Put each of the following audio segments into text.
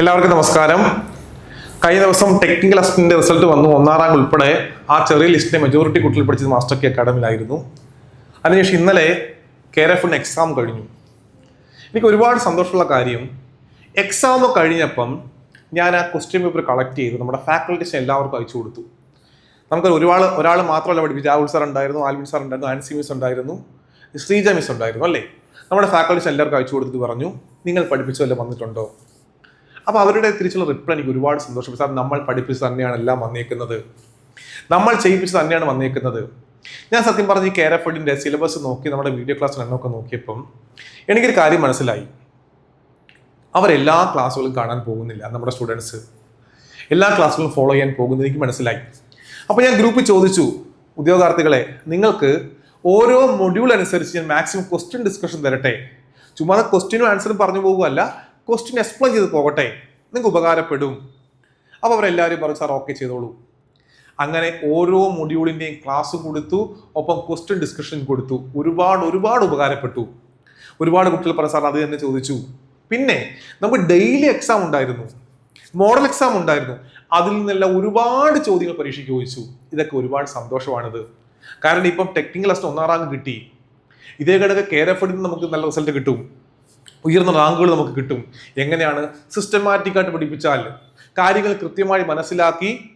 എല്ലാവർക്കും നമസ്കാരം. കഴിഞ്ഞ ദിവസം ടെക്നിക്കൽ അസിസ്റ്റന്റ് റിസൾട്ട് വന്നു. ഒന്നാം റാങ്ക് ഉൾപ്പെടെ ആ ചെറിയ ലിസ്റ്റിനെ മെജോറിറ്റി കുട്ടികൾ പഠിച്ചത് മാസ്റ്റർ കെ അക്കാഡമിയിലായിരുന്നു അതിനുശേഷം ഇന്നലെ കെയർ എഫ് എക്സാം കഴിഞ്ഞു. എനിക്ക് ഒരുപാട് സന്തോഷമുള്ള കാര്യം എക്സാം കഴിഞ്ഞപ്പം ഞാൻ ആ ക്വസ്റ്റ്യൻ പേപ്പർ കളക്ട് ചെയ്ത്. നമ്മുടെ ഫാക്കൽറ്റീസിന് എല്ലാവർക്കും അയച്ചു കൊടുത്തു. നമുക്ക് ഒരുപാട് ഒരാൾ മാത്രമല്ല പഠിപ്പിച്ചു രാഹുൽ സാർ ഉണ്ടായിരുന്നു ആൽവിൻ സാർ ഉണ്ടായിരുന്നു ആൻസി മിസ് ഉണ്ടായിരുന്നു ശ്രീജ മിസ് ഉണ്ടായിരുന്നു അല്ലേ? നമ്മുടെ ഫാക്കൽറ്റീസ് എല്ലാവർക്കും അയച്ചു കൊടുത്തിട്ട് പറഞ്ഞു. നിങ്ങൾ പഠിപ്പിച്ചു വല്ലതും വന്നിട്ടുണ്ടോ? അപ്പോൾ അവരുടെ തിരിച്ചുള്ള റിപ്ലൈ എനിക്ക് ഒരുപാട് സന്തോഷം. സാർ നമ്മൾ പഠിപ്പിച്ച് തന്നെയാണ് എല്ലാം വന്നേക്കുന്നത്. നമ്മൾ ചെയ്യിപ്പിച്ച് തന്നെയാണ് വന്നേക്കുന്നത്. ഞാൻ സത്യം പറഞ്ഞ് ഈ കെയർ എഫഡിന്റെ സിലബസ് നോക്കി നമ്മുടെ വീഡിയോ ക്ലാസ് എണ്ണമൊക്കെ നോക്കിയപ്പം എനിക്കൊരു കാര്യം മനസ്സിലായി. അവരെല്ലാ ക്ലാസ്സുകളും കാണാൻ പോകുന്നില്ല നമ്മുടെ സ്റ്റുഡൻസ് എല്ലാ ക്ലാസ്സുകളും ഫോളോ ചെയ്യാൻ പോകുന്നത് എനിക്ക് മനസ്സിലായി. അപ്പോൾ ഞാൻ ഗ്രൂപ്പിൽ ചോദിച്ചു ഉദ്യോഗാർത്ഥികളെ നിങ്ങൾക്ക് ഓരോ മൊഡ്യൂൾ അനുസരിച്ച് ഞാൻ മാക്സിമം ക്വസ്റ്റ്യൻ ഡിസ്കഷൻ തരട്ടെ? ചുമ്മാ ക്വസ്റ്റ്യനും ആൻസറും പറഞ്ഞു പോകുമല്ല ക്വസ്റ്റ്യൻ എക്സ്പ്ലെയിൻ ചെയ്ത് പോകട്ടെ? നിങ്ങൾക്ക് ഉപകാരപ്പെടും. അപ്പോൾ അവരെല്ലാവരും പറഞ്ഞു സാർ ഓക്കെ ചെയ്തോളൂ. അങ്ങനെ ഓരോ മൊഡ്യൂളിന്റെയും ക്ലാസ് കൊടുത്തു ഒപ്പം ക്വസ്റ്റ്യൻ ഡിസ്കഷൻ കൊടുത്തു. ഒരുപാട് ഒരുപാട് ഉപകാരപ്പെട്ടു. ഒരുപാട് കുട്ടികൾ പറഞ്ഞു സാർ അത് തന്നെ ചോദിച്ചു. പിന്നെ നമുക്ക് ഡെയിലി എക്സാം ഉണ്ടായിരുന്നു. മോഡൽ എക്സാം ഉണ്ടായിരുന്നു. അതിൽ നിന്നെല്ലാം ഒരുപാട് ചോദ്യങ്ങൾ പരീക്ഷയ്ക്ക് ചോദിച്ചു. ഇതൊക്കെ ഒരുപാട് സന്തോഷമാണിത്. കാരണം ഇപ്പം ടെക്നിക്കൽ അസ്റ്റ് ഒന്നാം റാങ്ക് കിട്ടി. ഇതേ കണക്ക് കെയർ എഫഡിൽ നിന്ന് നമുക്ക് നല്ല റിസൾട്ട് കിട്ടും. ഉയർന്ന റാങ്കുകൾ നമുക്ക് കിട്ടും. എങ്ങനെയാണ്? സിസ്റ്റമാറ്റിക് ആയിട്ട് പഠിപ്പിച്ചാൽ കാര്യങ്ങൾ കൃത്യമായി മനസ്സിലാക്കി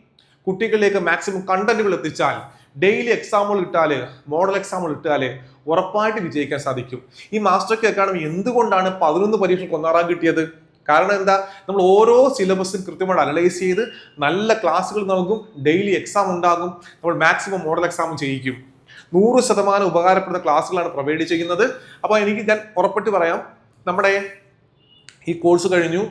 കുട്ടികളിലേക്ക് മാക്സിമം കണ്ടന്റുകൾ എത്തിച്ചാൽ ഡെയിലി എക്സാമുകൾ ഇട്ടാൽ മോഡൽ എക്സാമുകൾ ഇട്ടാൽ ഉറപ്പായിട്ട് വിജയിക്കാൻ സാധിക്കും. ഈ മാസ്റ്റർ കെ അക്കാഡമി എന്തുകൊണ്ടാണ് പതിനൊന്ന് പരീക്ഷയ്ക്ക് ഒന്നാറാം കിട്ടിയത്? കാരണം എന്താ? നമ്മൾ ഓരോ സിലബസും കൃത്യമായിട്ട് അനലൈസ് ചെയ്ത് നല്ല ക്ലാസ്സുകൾ നൽകും ഡെയിലി എക്സാം ഉണ്ടാകും നമ്മൾ മാക്സിമം മോഡൽ എക്സാം ചെയ്യിക്കും. നൂറ് ശതമാനം ഉപകാരപ്പെടുന്ന ക്ലാസ്സുകളാണ് പ്രൊവൈഡ് ചെയ്യുന്നത്. അപ്പോൾ എനിക്ക് ഞാൻ ഉറപ്പിട്ട് പറയാം. നമ്മുടെ ഈ കോഴ്സ് കഴിഞ്ഞു.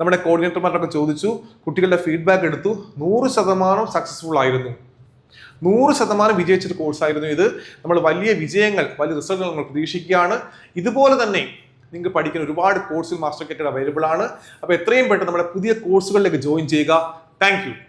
നമ്മുടെ കോർഡിനേറ്റർമാരൊക്കെ ചോദിച്ചു കുട്ടികളുടെ ഫീഡ്ബാക്ക് എടുത്തു. നൂറ് ശതമാനം സക്സസ്ഫുൾ ആയിരുന്നു. നൂറ് ശതമാനം വിജയിച്ചൊരു കോഴ്സായിരുന്നു ഇത്. നമ്മൾ വലിയ വിജയങ്ങൾ വലിയ റിസൾട്ടുകൾ നമ്മൾ പ്രതീക്ഷിക്കുകയാണ്. ഇതുപോലെ തന്നെ നിങ്ങൾക്ക് പഠിക്കുന്ന ഒരുപാട് കോഴ്സുകൾ മാസ്റ്റർ കേട്ട് അവൈലബിൾ ആണ്. അപ്പോൾ എത്രയും പെട്ടെന്ന് നമ്മുടെ പുതിയ കോഴ്സുകളിലേക്ക് ജോയിൻ ചെയ്യുക. താങ്ക്